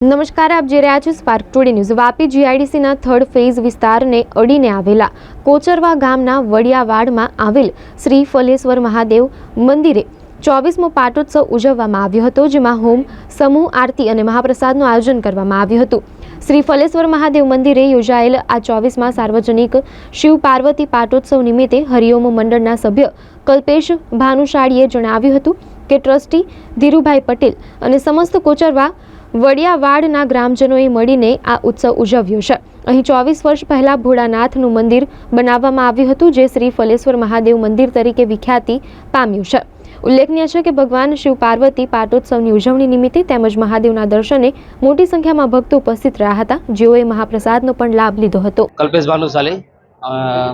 નમસ્કાર, આપ જે રહ્યા છો સ્પાર્ક ટુડે ન્યૂઝ વાપી જીઆઈડીસીના થર્ડ ફેઝ વિસ્તારને અડીને આવેલા કોચરવા ગામના વડિયાવાડમાં આવેલ શ્રી ફલેશ્વર મહાદેવ મંદિરે ચોવીસમો પાટોત્સવ ઉજવવામાં આવ્યો હતો, જેમાં હોમ, સમૂહ આરતી અને મહાપ્રસાદનું આયોજન કરવામાં આવ્યું હતું. શ્રી ફલેશ્વર મહાદેવ મંદિરે યોજાયેલ આ ચોવીસમાં સાર્વજનિક શિવ પાર્વતી પાટોત્સવ નિમિત્તે હરિઓમ મંડળના સભ્ય કલ્પેશ ભાનુશાળીએ જણાવ્યું હતું કે ટ્રસ્ટી ધીરુભાઈ પટેલ અને સમસ્ત કોચરવા વડિયાવાડના ગ્રામજનોએ મળીને આ ઉત્સવ ઉજવ્યો છે. અહીં ચોવીસ વર્ષ પહેલા ભોળાનાથનું મંદિર બનાવવામાં આવ્યું હતું, જે શ્રી ફલેશ્વર મહાદેવ મંદિર તરીકે વિખ્યાતિ પામ્યું છે. ઉલ્લેખનીય છે કે ભગવાન શિવ પાર્વતી પાટોત્સવની ઉજવણી નિમિત્તે તેમજ મહાદેવના દર્શને મોટી સંખ્યામાં ભક્તો ઉપસ્થિત રહ્યા હતા જેઓએ મહાપ્રસાદનો પણ લાભ લીધો હતો કલ્પેશ ભાનુશાલી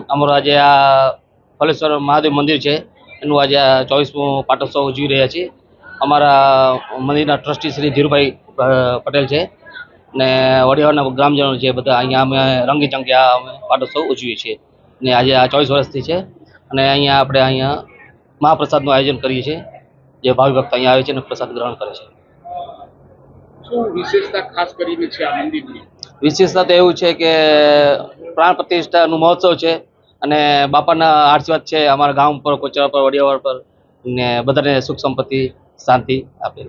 અમારું આજે આ ફલેશ્વર મહાદેવ મંદિર છે એનું આજે ચોવીસમું પાટોત્સવ ઉજવી રહ્યા છીએ અમારા મંદિરના ટ્રસ્ટી શ્રી ધીરુભાઈ પટેલ છે. ને વડિયાવાડના ગ્રામજનો છે બધા. અહીંયા અમે રંગી ચંગે આ અમે પાટોત્સવ ઉજવીએ છીએ. ને આજે આ ચોવીસ વર્ષથી છે. અને અહીંયા આપણે અહીંયા મહાપ્રસાદનું આયોજન કરીએ છીએ. જે ભાવિ ભક્ત અહીંયા આવે છે અને પ્રસાદ ગ્રહણ કરે છે. શું વિશેષતા ખાસ કરીને છે આ મંદિરની? વિશેષતા તો એવું છે કે પ્રાણ પ્રતિષ્ઠાનું મહોત્સવ છે. અને બાપાના આશીર્વાદ છે અમારા ગામ પર કોચરા પર વડિયાવાડ પર. ને બધાને સુખ સંપત્તિ શાંતિ આપે